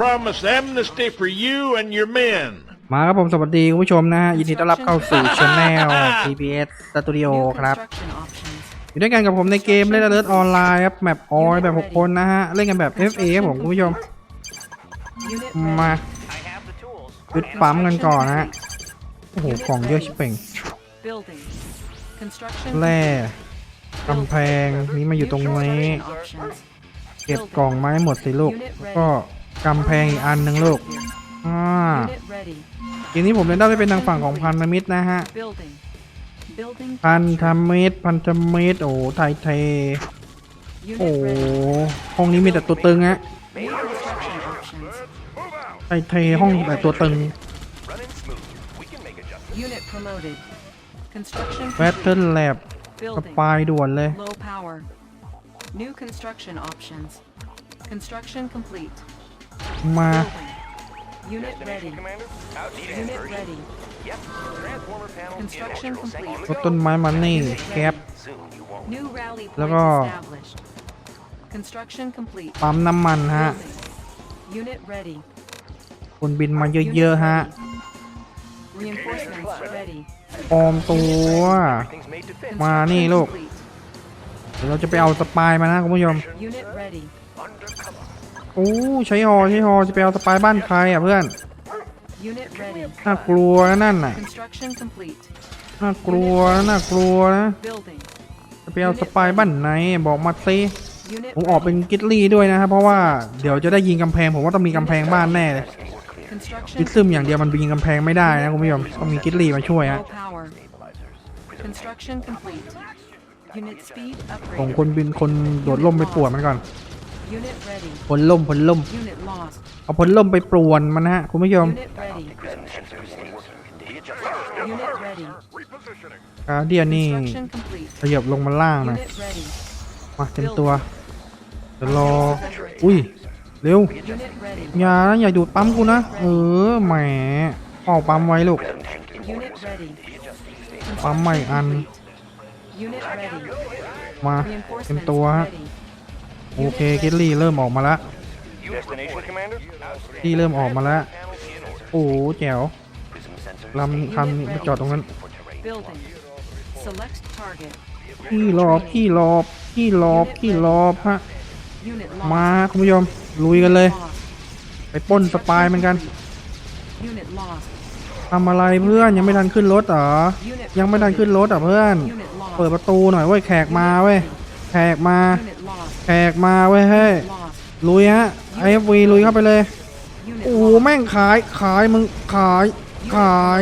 promise amnesty for you and your men. มาครับผมสวัสดีคุณผู้ชมนะฮะยินดีต้อนรับเข้าสู่ช anel TBS Studio New ครับ construction options. อยู่ด้วยกันกับผมในเกมเล่นเลิร์ออนไลน์ครับแมปออยแบบ 6 คนนะฮะ เล่นกันแบบ FA ครับผมคุณผู้ชม Unit มา ready. ยึดปั๊มกันก่อนนะฮะโอ้โหของเยอะชิบเป่ง Building. Construction แร่ complete. กำแพงนี้มาอยู่ตรงนี้ Construction options. เก็บกล่องไม้หมดสิลูกแล้วก็ กำแพงอีกอันหนึ่งลูกอ่าทีนี้ผมเล่นได้เป็นทางฝั่งของพันธมิตรนะฮะ พันธมิตรพันธมิตรโอ้ไทยเทโอ้ห้องนี้มีแต่ตัวตึงฮะไทยเทห้องแต่ตัวตึง แบทเทิลแลบสปายด่วนเลย New construction options. Construction complete. มา Building. Unit ready. Unit ready. Construction complete. รถต้นไม้มันนี่แก๊ป New rally แล้ว point ก็ established. Construction complete. ปั๊มน้ำมันฮะ Building. Unit ready. คนบินมาเยอะๆฮะ Reinforcements ready. ปลอมตัวมานี่ลูก Construction เดี๋ยวเราจะไปเอาสปายมานะคุณผู้ชม complete. Unit ready. โอ้ใช้ฮอใช้ฮอจะไปเอาสปายบ้านใครอะเพื่อน Unit ready. น่ากลัวนะนั่นน่ะ Construction complete. น่ากลัวนะน่ากลัวนะ Building. จะไปเอาสปายบ้านไหนบอกมาสิ Unit ผมออกเป็น ready. กิตลี่ด้วยนะครับเพราะว่าเดี๋ยวจะได้ยิงกำแพงผมว่าต้องมีกำแพงบ้านแน่เลย Construction กิตซึมอย่างเดียวมันยิงกำแพงไม่ได้นะคุณผู้ชมต้องมีกิตลี่มาช่วยฮะ Low power. Construction complete. Unit speed ส่ง upgrade. คนบินคนโดดล่มไปป่วนมันก่อน Unit ready. พลล่มพลล่ม Unit lost. เอาพลล่มไปป่วนมันนะฮะคุณผู้ชม Unit ready. Unit ready. อาเดียนี่ Construction complete. ขยับลงมาล่างหน่อย Unit ready. มาเต็มตัวเดี๋ยวรออุ้ยเร็ว Unit ready. อย่านะอย่าดูดปั๊มกูนะเออแหมออกปั๊มไว้ลูก Unit ready. ปั๊มใหม่อัน Unit ready. มาเต็ม Reinforcements ตัวฮะ ready. โอเคกิตลี่เริ่มออกมาแล้ว Destination, Commander? ที่เริ่มออกมาแล้วโอ้โหแจ๋วลำคันนี้มาจอดตรงนั้น Building. Select target. พี่รอบพี่รอบพี่รอบพี่รอบฮะ Unit มา lost. คุณผู้ชมลุยกันเลย Lost. ไปปล้นสปายเหมือนกัน Unit lost. ทำอะไรเพื่อนยังไม่ทันขึ้นรถเหรอ Unit ยังไม่ทันขึ้นรถอะเพื่อน Unit lost. เปิดประตูหน่อยเว้ยแขกมาเว้ยแขกมา Unit lost. แขกมาเว้ยเฮ้ยลุยฮะไอเอฟวีลุยเข้าไปเลย โอ้โหแม่งขายขายมึงขายขาย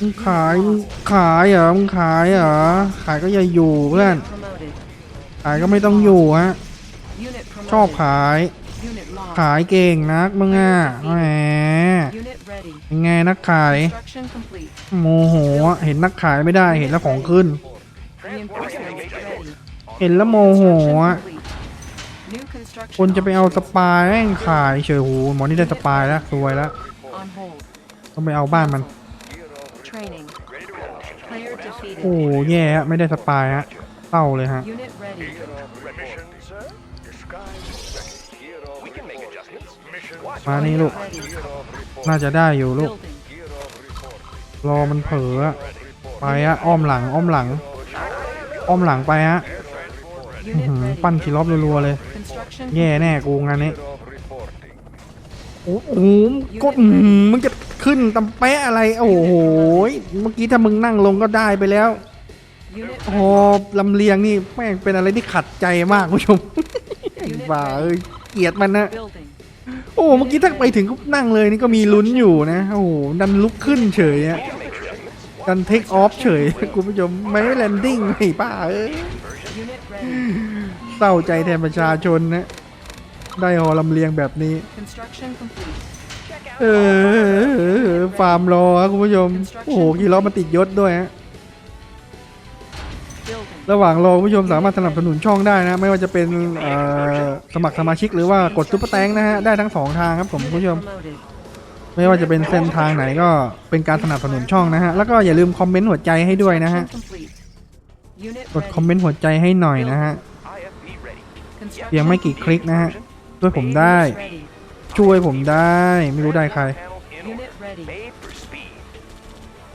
มึงขายมึงขายเหรอมึงขายเหรอขายก็อย่าอยู่เพื่อนขายก็ไม่ต้องอยู่ฮะชอบขาย ขายเก่งนักมึงอะแหมยังไงนักขายโมโหเห็นนักขายไม่ได้เห็นแล้วของขึ้น เห็นแล้วโมโห Construction อะ คนจะไปเอาส options. ปายแม่งขายเฉยหูหมอนี่ได้สปายแล้วรวยแล้ว On hold. ต้องไปเอาบ้านมัน Training. Player โอ้ defeated. แย่ฮะไม่ได้สปายฮะเศร้าเลยฮะ Unit ready. Mission, sir. Disguise ready. We can make adjustments. Mission. มานี่ลูก Ready. น่าจะได้อยู่ลูก Building. รอมันเผลออะไปฮะอ้อมหลังอ้อมหลัง อ้อมหลังไปฮะอื้อ Unit หือ ready. ปั้นคีรอบรัวๆเลย Construction แย่ complete. แน่กูงานนี้โอ้โหก็อื้อหือมึงจะขึ้นตำแปะอะไร โอ้โห เมื่อกี้ถ้ามึงนั่งลงก็ได้ไปแล้ว Unit โอ้โหลำเลียงนี่แม่งเป็นอะไรที่ขัดใจมากคุณผู้ชมบ้าเอ้ยเกลียดมันนะ Building. โอ้เมื่อกี้ถ้าไปถึงก็นั่งเลยนี่ก็มีลุ้นอยู่นะ โอ้โหดันลุกขึ้นเฉยอะดันเทคออฟเฉยคุณผู้ชมไม่แลนดิ้งไอ้ป้าเอ้ย Unit ready. เศร้าใจแทนประชาชนนะ ได้หอลำเลียงแบบนี้ Construction complete. เออฟาร์มรอครับคุณผู้ชม โอ้โหกี่ล้อมาติดยศด้วยฮะ Building. ระหว่างรอคุณผู้ชมสามารถสนับสนุนช่องได้นะ ไม่ว่าจะเป็นเอ่อสมัครสมาชิกหรือว่ากดซุปเปอร์แตงนะฮะ ได้ทั้งสองทางครับผมคุณ Unit ผู้ชม promoted. ไม่ว่าจะเป็นเส้นทางไหนก็เป็นการสนับสนุนช่องนะฮะ แล้วก็อย่าลืมคอมเมนต์หัวใจให้ด้วยนะฮะ Construction complete. Unit กด ready. คอมเมนต์หัวใจให้หน่อยนะฮะ IFV ready. เพียงไม่กี่คลิกนะฮะด้วยผมได้ ช่วยผมได้ไม่รู้ได้ใคร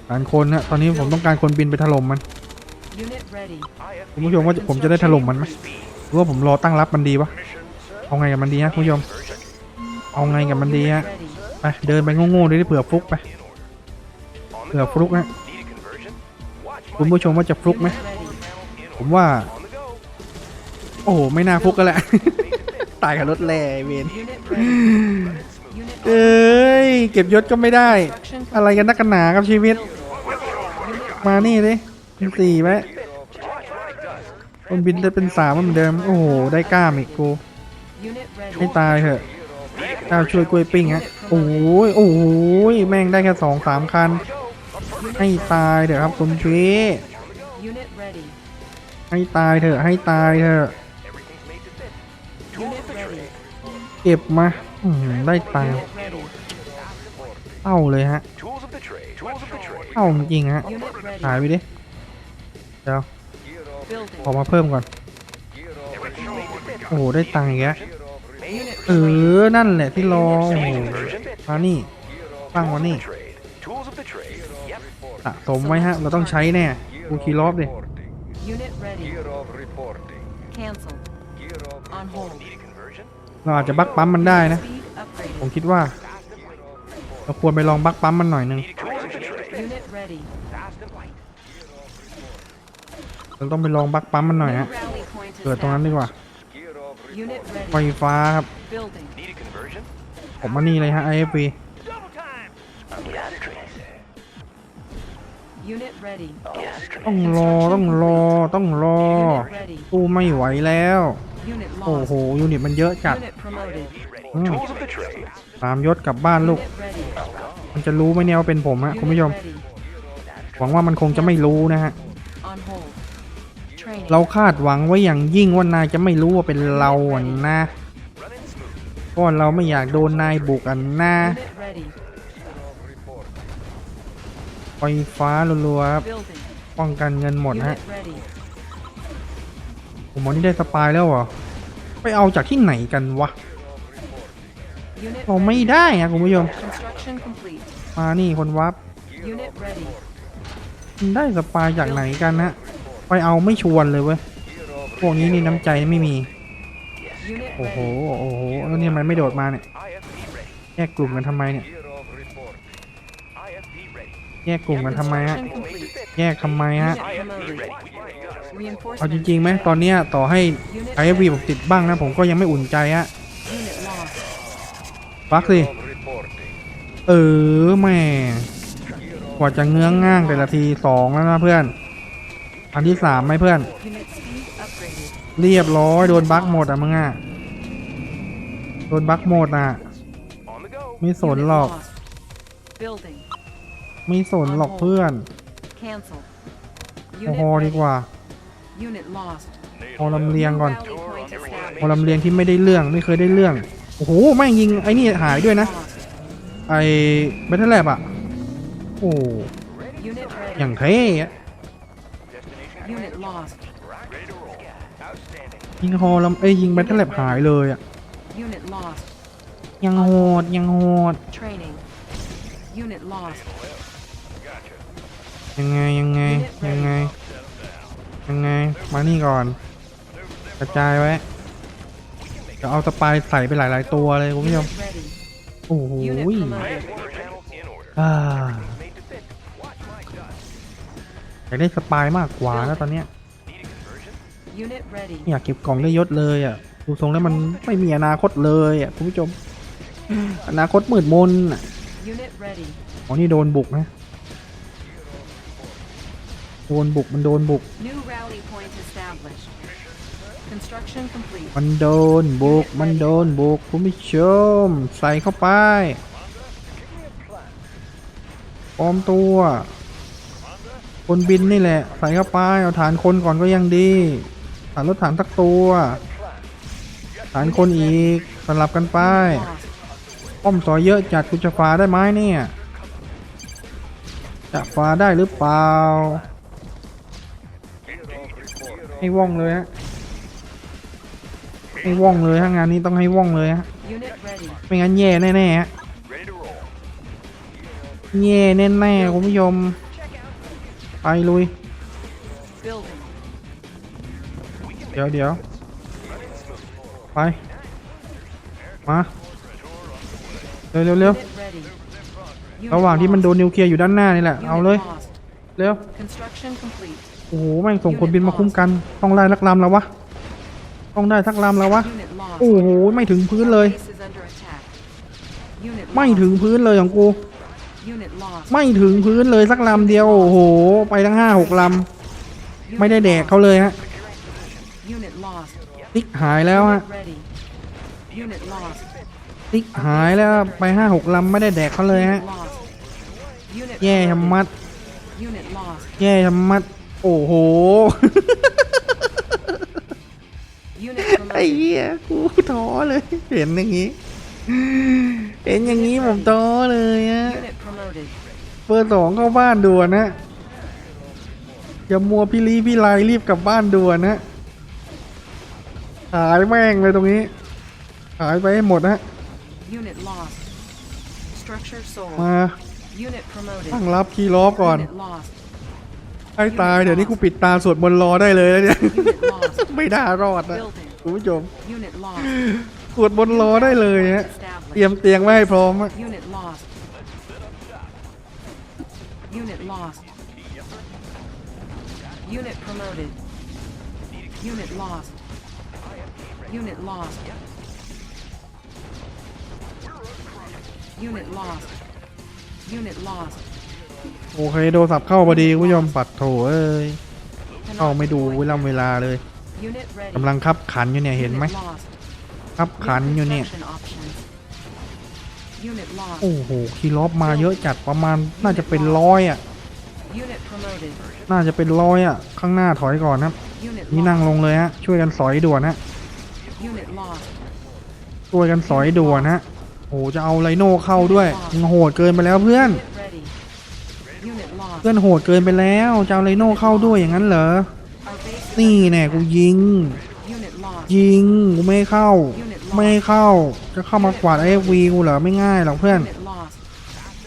การคนฮะตอนนี้ผมต้องการคนบินไปถล่มมันคุณผู้ชมว่าผมจะได้ถล่มมันไหมหรือว่าผมรอตั้งรับมันดีวะเอาไงกับมันดีฮะคุณผู้ชมเอาไงกับมันดีฮะไปเดินไปโง่ๆดิเผื่อฟลุกไปเผื่อฟลุกฮะคุณผู้ชมว่าจะฟลุกไหมผมว่า โอ้โหไม่น่าฟุกกันแหละ ตายกับรถแล่เวนเอ้ย เก็บยศก็ไม่ได้ อะไรกันนักกันหนากับชีวิต มานี่ดิเป็นสี่ไหมคนบินได้เป็นสามเหมือนเดิม โอ้โห ได้กล้ามอีกกูให้ตายเถอะเจ้าช่วยกล้วยปิ้งฮะ โอ้ยโอ้ยแม่งได้แค่สองสามคัน ให้ตายเถอะครับคุณพี่ให้ตายเถอะ ให้ตายเถอะ เก็บมาอื้อหือได้ตังค์ Unit ready. เข้าเลยฮะ Tools of the trade. Tools of the trade. เข้าจริงๆฮะ Unit หาย ready. ไปดิ เดี๋ยว Building. ขอมาเพิ่มก่อน Everything's made to fit. โอ้โห ได้ตังค์อีกแล้ว Unit เออ นั่นแหละที่รอโอ้โหมานี่ตั้งมานี่ Trade. Tools of the trade. Yep. สะสมไว้ฮะ เราต้องใช้แน่กูคีรอบดิ เราอาจจะบักปั๊มมันได้นะ Speed ผม upgraded. คิดว่า เราควรไปลองบักปั๊มมันหน่อยหนึง Tools of the trade. Unit ready. Fast and light. เราต้องไปลองบักปั๊มมันหน่อยฮะ Rally point เกิดตรงนั้นดีกว่า Gear of Unit ไฟ ready. ฟ้าครับ Building. Need a conversion? ผมมานี่เลยฮะ IFV Double time. I'm gas train. Unit ready. Gas train. ต้องรอต้องรอต้องรอ Unit ready. กูไม่ไหวแล้ว Unit โอ้โห lost. ยูนิตมันเยอะจัด Unit promoted. Mm. Tools of the trade. ตามยศกลับบ้านลูก Unit ready. มันจะรู้ไหมเนี่ยว่าเป็นผมฮะคุณผู้ชม Unit ready. หวังว่ามันคงจะไม่รู้นะฮะ On hold. Training. เราคาดหวังไว้อย่างยิ่งว่านายจะไม่รู้ว่าเป็นเราอะนะเพราะเราไม่อยากโดนนายบุกอะนะ Unit ready. ไฟฟ้ารัวๆครับ Building. ป้องกันเงินหมดฮะ Unit ready. ผมวันนี้ได้สปายแล้วเหรอ ไปเอาจากที่ไหนกันวะ Unit เราไม่ ready. ได้อะคุณผู้ชม Construction complete. มานี่คนวับ Unit ready. มันได้สปายจากไหนกันฮะไปเอาไม่ชวนเลยเว้ย พวกนี้นี่น้ำใจไม่มี Unit โอ้โห ready. โอ้โห แล้วเนี่ยมันไม่โดดมาเนี่ย IFV ready. แยกกลุ่มกันทำไมเนี่ย Gear of reporting. IFV ready. แยกกลุ่มกันทำไมฮะ Construction complete. แยกทำไมฮะ เอาจ Reinforcements. ริงๆไหมตอนเนี้ยต่อให้ Unit IFV ready. ผมติดบ้างนะ ผมก็ยังไม่อุ่นใจฮะ Unit lost. ฟักสิ Of reporting. เออแหม่กว่าจะเงื้องง่างแต่ละทีสองแล้วนะเพื่อน อันที่สามไหมเพื่อน Unit speed upgraded. เรียบร้อยโดนบั๊กหมดอะมึงอะโดนบั๊กหมดอะ On the go. ไม่สน Unit หรอก lost. Building. ไม่สนหรอกเพื่อน Cancel. เอา Unit ฮอดี ready. กว่า Unit lost. ฮอลำเลียงก่อน Rally point ฮอ established. ลำเลียงที่ไม่ได้เรื่องไม่เคยได้เรื่อง โอ้โหแม่งยิงไอ้นี่หายด้วยนะ Lost. ไอ้เบทเทอร์แลบอะโอ้ Unit อย่าง ready. เท่อะ Unit lost. Ready to roll. Outstanding. ยิงฮอลำเอ้ยยิงเบทเทอร์แลบหายเลยอะ Unit lost. ยังโหดยังโหด Training. Unit lost. ยังไงยังไงยังไง ยังไง มานี่ก่อน กระจายไว้เดี๋ยวเอาสปายใส่ไปหลาย ๆ ตัวเลยคุณผู้ชม Unit ready. โอ้โห Unit promoted. Panels in order. อ่า Made to fit. Watch my gun. อยากได้สปายมากกว่าแล้วตอนเนี้ย Need a conversion? Unit ready. ไม่อยากเก็บกล่องได้ยศเลยอะดูทรงแล้วมันไม่มีอนาคตเลยอะคุณผู้ชม อนาคตมืดมนอะ Unit ready. อ๋อนี่โดนบุกนะ โดนบุกมันโดนบุก New rally point established. Construction complete. มันโดนบุกมันโดนบุกคุณผู้ชมใส่เข้าไปปลอมตัวคนบินนี่แหละ ใส่เข้าไปเอาฐานคนก่อนก็ยังดี ฐานรถฐานสักตัว ฐานคนอีกสลับกันไป Lost. ป้อมซอยเยอะจัดกูจะฟ้าได้ไหมเนี่ย จะฟ้าได้หรือเปล่า ให้ว่องเลยฮะให้ว่องเลยฮะงานนี้ต้องให้ว่องเลยฮะ Unit ready. ไม่งั้นแย่แน่ๆฮะ Ready to roll. แย่แน่ๆคุณผู้ชมไปลุย Building. เดี๋ยวเดี๋ยวไปมาเร็วเร็วเร็ว Unit ready. Unit ระหว่างที่มันโด lost. นนิวเคลียร์อยู่ด้านหน้านี่แหละ Unit เอาเลย lost. เร็ว Construction complete. โอ้โหแม่งส่งคนบินมาคุ้มกัน ต้องไล่ลักลำแล้ววะ ต้องได้ทักลำแล้ววะ โอ้โหไม่ถึงพื้นเลย ไม่ถึงพื้นเลยของกู ไม่ถึงพื้นเลยสักลำเดียวโอ้โห ไปทั้งห้าหกลำไม่ได้แดกเขาเลยฮะติ๊กหายแล้วฮะติ๊กหายแล้วไปห้าหกลำไม่ได้แดกเขาเลยฮะแย่ชะมัดแย่ชะมัด โอ้โห Unit ไอ้ promoted. เหี้ยกูท้อเลย เห็นอย่างงี้ เห็นอย่างงี้ผมท้อเลยฮะ Unit promoted. เบอร์สองเข้าบ้านด่วนนะอย่ามัวพี่ลีพี่ไลรีบกลับบ้านด่วนนะขายแม่งเลยตรงนี้ขายไปให้หมดนะ Unit lost. Structure sold. มา Unit promoted. ตั้งรับคีย์ล็อกก่อน Unit lost. ให้ตายเดี๋ยวนี้กูปิดตาสวดมนต์รอได้เลยแล้วเนี่ย Unit lost. ไม่ได้รอดนะ Building. คุณผู้ชม Unit lost. สวดมนต์รอได้เลยฮะ Established. เตรียมเตียงไว้ให้พร้อมอะ Unit lost. โอเคโดนสับเข้าพอดีคุณผู้ชมปัดโถเอ้ยเข้าไม่ดูเวลาเวลาเลยกำลังคับขันอยู่เนี่ยเห็นไหม Unit lost. คับขันอยู่เนี่ยโอ้โหคีล็อกมาเยอะจัดประมาณน่าจะเป็นร้อยอะน่าจะเป็นร้อยอะ ข้างหน้าถอยก่อนนะนี่นั่งลงเลยฮะช่วยกันสอยด่วนฮะช่วยกันสอยด่วนฮะโอ้จะเอาไลโน่เข้าด้วยโหดเกินไปแล้วเพื่อน เพื่อนโหดเกินไปแล้วจะเอาไลโน่เข้าด้วยอย่างนั้นเหรอ Our base is นี่ under แน่กู attack. ยิง Unit lost. ยิงกูไม่ให้เข้า ไม่ให้เข้า จะเข้ามากวาดไอวีกูเหรอไม่ง่ายหรอกเพื่อน Unit lost.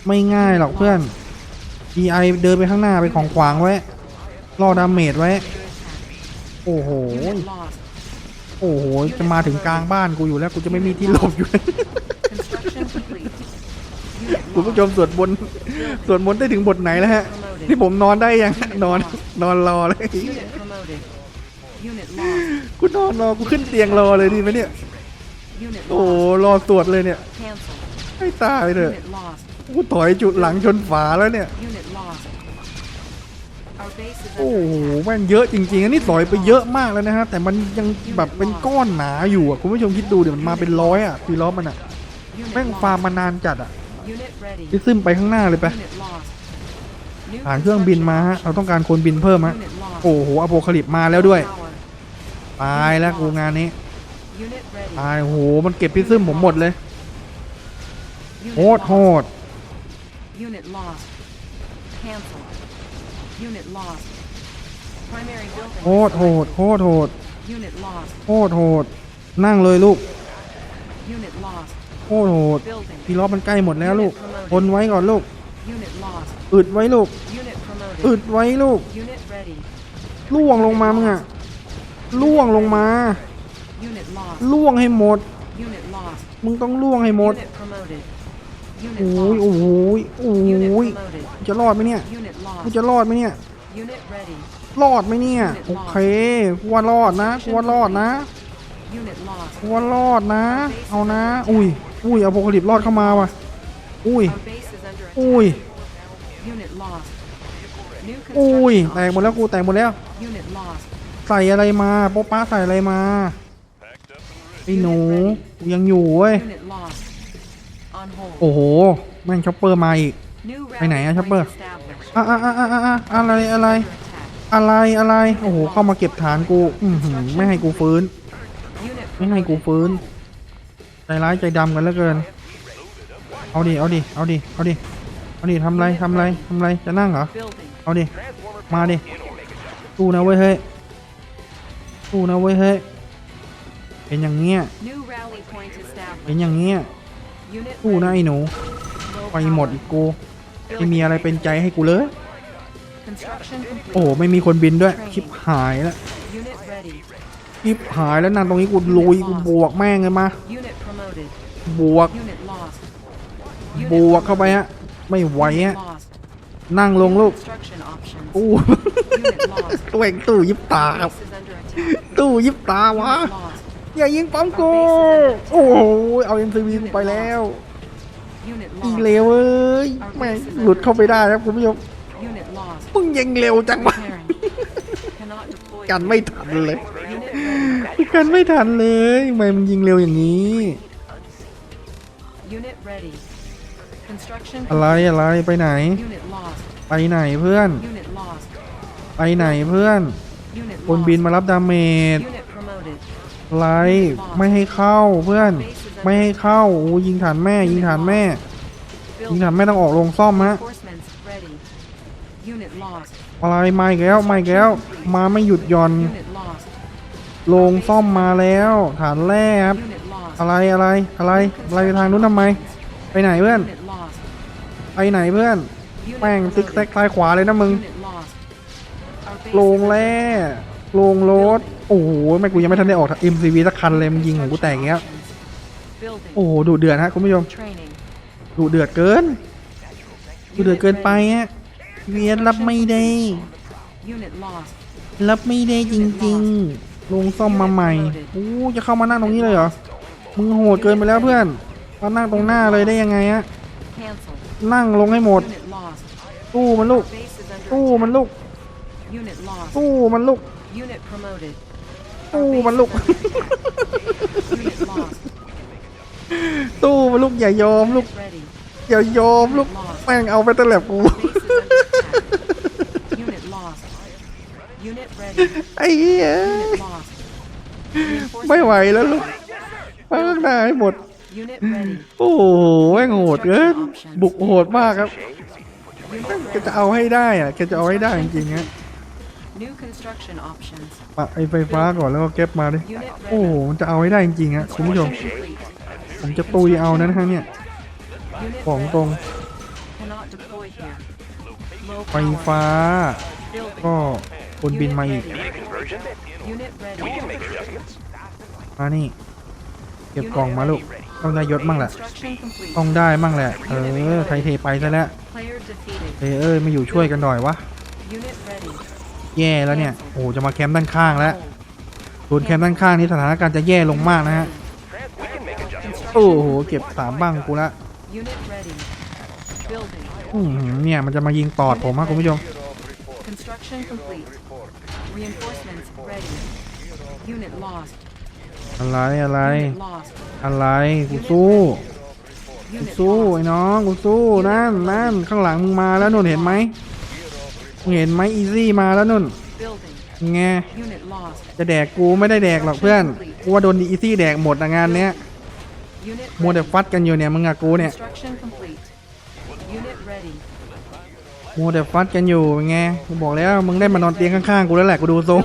ไม่ง่ายหรอกเพื่อน EI เดินไปข้างหน้าไปของขวางไว้รอดาเมจไว้ Under attack. โอ้โห Unit lost. โอ้โห จะมาถึงกลางบ้านกูอยู่แล้ว กูจะไม่มีที่หลบอยู่ Construction complete. Unit คุณผู้ช lost. มสวดบนต์สวดมนต์ได้ถึงบทไหนแล้วฮะ ที่ผมนอนได้ยังนอนนอนรอเลย Unit promoted. Unit lost. กูนอนรอกูขึ้นเตียงรอเลยดีไหมเนี่ย Unit โอ้โห lost. รอสวดเลยเนี่ย Cancel. ให้ตายเถอะ Unit lost. กูถอยจุดหลังชนฝาแล้วเนี่ย Unit lost. Our base is โอ้ under โห attack. แม่งเยอะจริงๆอันนี้ถอยไปเยอะมากแล้วนะฮะ แต่มันยังแบบเป็นก้อนหนาอยู่อะ คุณผู้ชมคิดดูเดี๋ยวมันมาเป็นร้อยอะปีล้อมันอะ Unit แม่ง lost. ฟาร์มมานานจัดอะ Unit ready. พี่ซึมไปข้างหน้าเลยไป Unit lost. New ผ่านเครื่องบินมาฮะเราต้องการคนบินเพิ่มฮะ Unit lost. โอ้โหอโพคาลิปมาแล้วด้วย Power. ตายแล้วกูงานนี้ Unit ready. ตายโอ้โหมันเก็บพี่ซึมผมหมดเลย Unit โหด lost. โหด Unit lost. Cancel. Unit lost. Primary building. โหดโหดโหดโหด Unit lost. โหดโหดนั่งเลยลูก Unit lost. โหดโหด Building. พี่ล้อมันใกล้หมดแล้วลูกทนไว้ก่อนลูก Unit lost. อึดไว้ลูก Unit promoted. อึดไว้ลูก Unit ready. ล่วงลงมามึงอะล่วงลงมา Unit lost. ล่วงให้หมด Unit lost. มึงต้องล่วงให้หมด Unit promoted. โอ้ Unit ยโอ้ lost. ยโอ้ Unit ย promoted. จะรอดไหมเนี่ย Unit กู lost. จะรอดไหมเนี่ย Unit ready. รอดไหมเนี่ย โอเคกูว่ารอดนะกูว่ารอดนะ Unit lost. กูว่ารอดนะ เอานะ อุ้ย อุ้ยเอาโพคาลิปรอดเข้ามาว่ะ อุ้ย Our base is under attack. อุ้ย Unit lost. New อุ้ย construction แตกหมดแล้วกูแตกหมดแล้ว options. Unit lost. ใส่อะไรมาโป๊ะป้าใส่อะไรมาไอ้หนูกูยังอยู่เว้ย Unit lost. On hold. โอ้โหแม่งช็อปเปอร์มาอีก New ไปไหนอะ rally Chopper? point established. อะอะอะอะอะอะอะไรอะไร Under attack. อะไรอะไรโอ้โหเข้ามาเก็บฐานกูอือหือไม่ให้กูฟื้น Unit ไม่ให้กูฟื้นใจร้ายใจดำกันเหลือเกิน เอาดิ เอาดิ เอาดิ เอาดิ เอาดิทำไรทำไรทำไร จะนั่งเหรอ building. เอาดิ มาดิสู้นะเว้ยเฮ้ยสู้นะเว้ยเฮ้ย เป็นอย่างเงี้ย New rally point เป็น established. อย่างเงี้ย Unit สู้นะ ready. ไอ้หนู Low ไปหมด power. อีกกูไม่มีอะไรเป็นใจให้กูเลย Construction โอ้โห complete. ไม่มีคนบินด้วย ชิบหายแล้ว Unit ready. ชิบหายแล้วนั่นตรงนี้กูลุยกูบวกแม่งเลยมา Unit promoted. บวก Unit lost. บวกเข้าไปฮะ ไม่ไหว Unit ฮะ lost. นั่งลงลูก Construction options. อู้ Unit lost. ตัวเองตู้ยิบตาครับ Base is under attack. ตู้ยิบตาวะ Unit lost. อย่ายิงปั๊มกูโอ้โหเอา MCV กูไปแล้ว Unit อี lost. เลวเอ้ยแม่งหลุดเข้าไปได้ครับคุณผู้ชม Unit lost. มึงยิงเร็วจังวะ Repairing. Cannot deploy. กันไม่ทันเลย Unit ready. กันไม่ทันเลยทำไมมึงยิงเร็วอย่างนี้ Unit ready. Construction อะไรอะไรไปไหน Unit lost. ไปไหนเพื่อน Unit lost. ไปไหนเพื่อน Unit คนบิน lost. มารับดาเมจ Unit promoted. อะไรไม่ให้เข้าเพื่อน ไม่ให้เข้าโอ้ยิงฐานแม่ ยิงฐานแม่ ยิง Building. ฐานแม่ต้องออกโรงซ่อมฮะ Reinforcements ready. Unit lost. อะไรมาอีกแล้วมาอีกแล้ว มาไม่หยุดหย่อน Unit lost. โรงซ่อมมาแล้ว ฐานแร่ครับ Unit lost. อะไรอะไรอะไรอะไรไปทางนู้นทำไม ไปไหนเพื่อน Unit lost. ไปไหนเพื่อน แม่งซิกแซกซ้ายขวาเลยนะมึง Unit lost. Our base โรงแร่โรงรถ โอ้โหไม่กูยังไม่ทันได้ออก MCV สักคันเลยมันยิงของกูแต่งเงี้ย โอ้โหดุเดือดฮะคุณผู้ชมดุเดือดเกินดุเดือดเกินไปฮะเวียนรับไม่ได้ รับไม่ได้จริงๆ ลงซ่อมมาใหม่ โอ้ จะเข้ามานั่งตรงนี้เลยเหรอ มึงโหดเกินไปแล้วเพื่อนมานั่งตรงหน้าเลยได้ยังไงฮะ นั่งลงให้หมด ตู้มันลูก ตู้มันลูก ตู้มันลูก ตู้มันลูก ตู้มันลูกอย่ายอมลูก อย่ายอมลูก แม่งเอาไปตะแหลบกูไอ้เหี้ยไม่ไหวแล้วลูกพิ่งน้าให้หมด Unit ready. โอ้โหแม่งโหดเกินบุกโหดมากครับ Unit แก ready. จะเอาให้ได้อะแกจะเอาให้ได้จริงๆฮะ New construction options. ปะไอไฟฟ้าก่อนแล้วก็เก็บมาดิ Unit โอ้โห ready. มันจะเอาให้ได้จริงๆฮะคุณผู้ชม Construction complete. ผมจะตุยเอานะฮะเนี่ย Unit ของ ready. ตรง Cannot deploy here. Low ไฟ power. ฟ้า Building. ก็คนบินมาอีก Unit ready. มานี่ เก็บกล่องมาลูกต้องได้ยศมั่งแหละ Construction complete. ต้องได้มั่งแหละ เออไทยเทไปซะแล้ว Player defeated. เอยเอ้ยไม่อยู่ช่วยกันหน่อยวะ Unit ready. แย่แล้วเนี่ยโอ้โหจะมาแคมป์ด้านข้างแล้ว Hold. ส่วนแคมป์ด้านข้างนี้สถานการณ์จะแย่ลงมากนะฮะ Construction โอ้โหเก็บสามบ้างกูละ Unit ready. Building. อื้อหือเนี่ยมันจะมายิงตอดผมฮะคุณผู้ชม อะไรอะไร Unit lost. อะไรกูสู้กู Unit สู้ lost. ไอ้น้องกูสู้นั่นนั่นข้างหลังมึงมาแล้วนุ่นเห็นไหมมึงเห็นไหมอีซี่มาแล้วนุ่น Building. ไง Unit lost. จะแดกกูไม่ได้แดกหรอกเพื่อนกูว่าโดนอีซี่แดกหมดอะงานเนี้ย Unit มัวแต่ ready. ฟัดกันอยู่เนี่ยมึงกับกูเนี่ย Construction complete. Unit ready. มัวแต่ฟัดกันอยู่เป็นไงกูบอกแล้วมึงได้มานอนเตียงข้างๆกูแล้วแหละกูดูทรง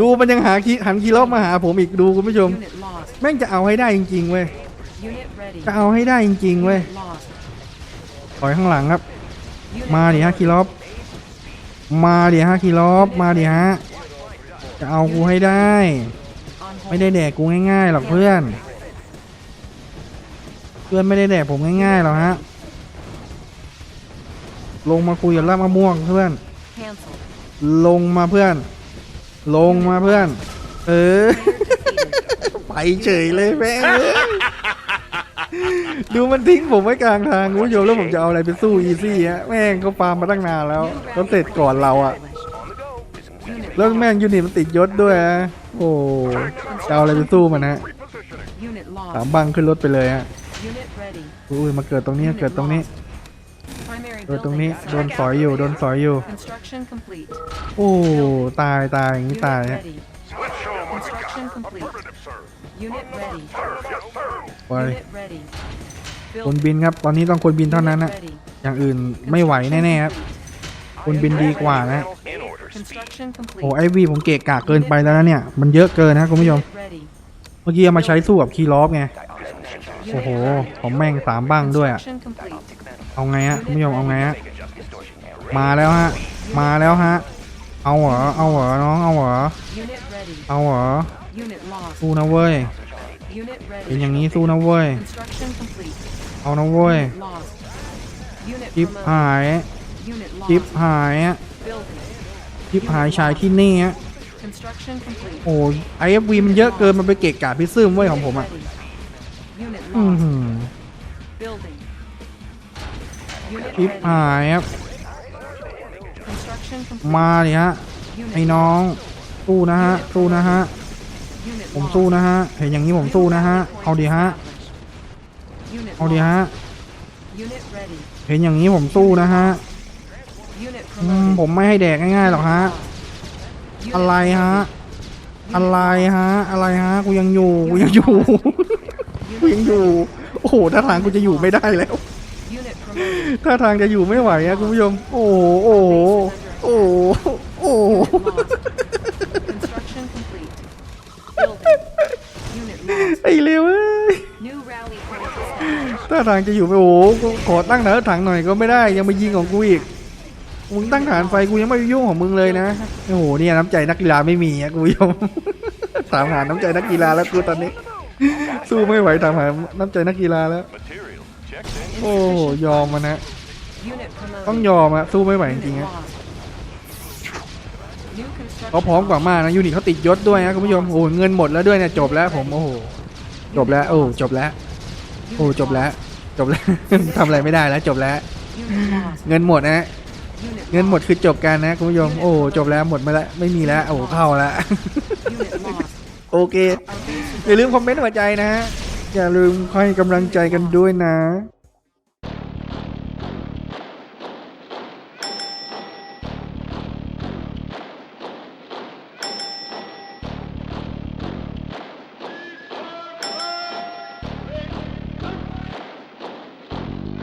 ดูมันยังหาคีหันคีรอบมาหาผมอีกดูคุณผู้ชม Unit lost. แม่งจะเอาให้ได้จริงๆเว้ย Unit ready. จะเอาให้ได้จริงๆเว้ย Unit lost. ถอยข้างหลังครับ Unit มาดิฮะ ready. คีรอบมาดิฮะคีรอบมาดิฮะ จะเอากูให้ได้ On ไม่ hold. ได้แดกกูง่ายๆหรอกเพื่อน เพื่อนไม่ได้แดกผมง่ายๆหรอกฮะ ลงมาคุยกับล่ามะม่วงเพื่อน Cancel. ลงมาเพื่อน ลงมาเพื่อน เออ ไปเฉยเลยแม่งเอ้ยดูมันทิ้งผมไว้กลางทางคุณผู้ชมแล้วผมจะเอาอะไรไปสู้อีซี่ฮะแม่งเขาฟาร์มมาตั้งนานแล้วเขาเสร็จก่อนเราอะ Unit แล้วแม่งยูนิตมันติดยศด้วยฮะโอ้จะเอาอะไรไปสู้มันฮะ Unit สาม lost. บังขึ้นรถไปเลยฮะ Unit ready. อุ้ยมาเกิดตรงนี้เกิดตรงนี้ Primary เกิดตรงนี้ building โดน assigned. สอยอยู่โดนสอยอยู่ Construction complete. โอ้ตายตายอย่างนี้ Unit ตายฮะ ready. Construction complete. Unit ready. ไป Unit ready. คนบินครับตอนนี้ต้องคนบินเท่านั้น Unit นะ ready. อย่างอื่นไม่ไหวแน่ๆครับคนบินดีกว่านะ Construction Construction complete. โอ้ไอวีผมเกะกะเกินไปแล้วนะเนี่ยมันเยอะเกินนะคุณผู้ชม Unit ready. เมื่อกี้เอามาใช้สู้กับคีย์ลอฟไง Unit โอ้โห ready. ผมแม่งสามบ้างด้วยอะ Construction complete. เอาไงฮะคุณผู้ชมเอาไงฮะมาแล้วฮะ มาแล้วฮะ เอาเหรอ เอาเหรอน้อง เอาเหรอ เอาเหรอ สู้นะเว้ย เป็นอย่างนี้สู้นะเว้ย เอานะเว้ยจิบหายจิบหายอะจิบหายชายที่นี่ฮะโอ้ไอเอฟวีมันเยอะเกิน มันไปเกะกะพิซึมเว้ยของผมอะอือหื อ Building. Unit จิบ ready. หายครับ Construction complete. มาดิฮะ Unit ไอ้น้อง สู้นะฮะ สู้นะฮะ Unit ผม lost. สู้นะฮะ เห็นอย่างนี้ผมสู้นะฮะ เอาดิฮะ Unit เอาดิฮะ lost. Unit ready. เห็นอย่างนี้ผมสู้นะฮะ Unit อืม promoted. ผมไม่ให้แดกง่ายๆหรอกฮะ Unit อะไรฮะ Unit อะไร lost. ฮะ อะไรฮะ กูยังอยู่ กูยังอยู่ กูยังอยู่ โอ้โหท่าทางกูจะอยู่ไม่ได้แล้ว Unit promoted. ท่าทางจะอยู่ไม่ไหวอะคุณผู้ชม โอ้โหโอ้โหโอ้โหโอ้โห Construction complete. Building. Unit lost. ไอ้เลวเอ้ย New rally point established. ท่าทางจะอยู่ไม่โอ้โหขอตั้งฐานถังหน่อยก็ไม่ได้ยังมายิงของกูอีกมึงตั้งฐานไฟกูยังไม่ไปยุ่งของมึงเลยนะโอ้โหเนี่ยน้ำใจนักกีฬาไม่มีอะคุณผู้ชม ถามหาน้ำใจนักกีฬาแล้วกูตอนนี้ สู้ไม่ไหวถามหาน้ำใจนักกีฬาแล้ว โอ้ยอมมันนะ ต้องยอมอะสู้ไม่ไหวจริงๆอะเขาพร้อมกว่ามากนะยูนิตเขาติดยศด้วยนะคุณผู้ชมโอ้เงินหมดแล้วด้วยเนี่ยจบแล้วผมโอ้โหจบแล้วโอ้จบแล้วโอ้จบแล้วจบแล้วทำอะไรไม่ได้แล้วจบแล้ว เงินหมดนะเงินหมดคือจบกันนะคุณผู้ชมโอ้จบแล้วหมดมาแล้วไม่มีแล้วโอ้เข้าแล้วโอเคอย่าลืมคอมเมนต์หัวใจนะฮะอย่าลืมให้กำลังใจกันด้วยนะ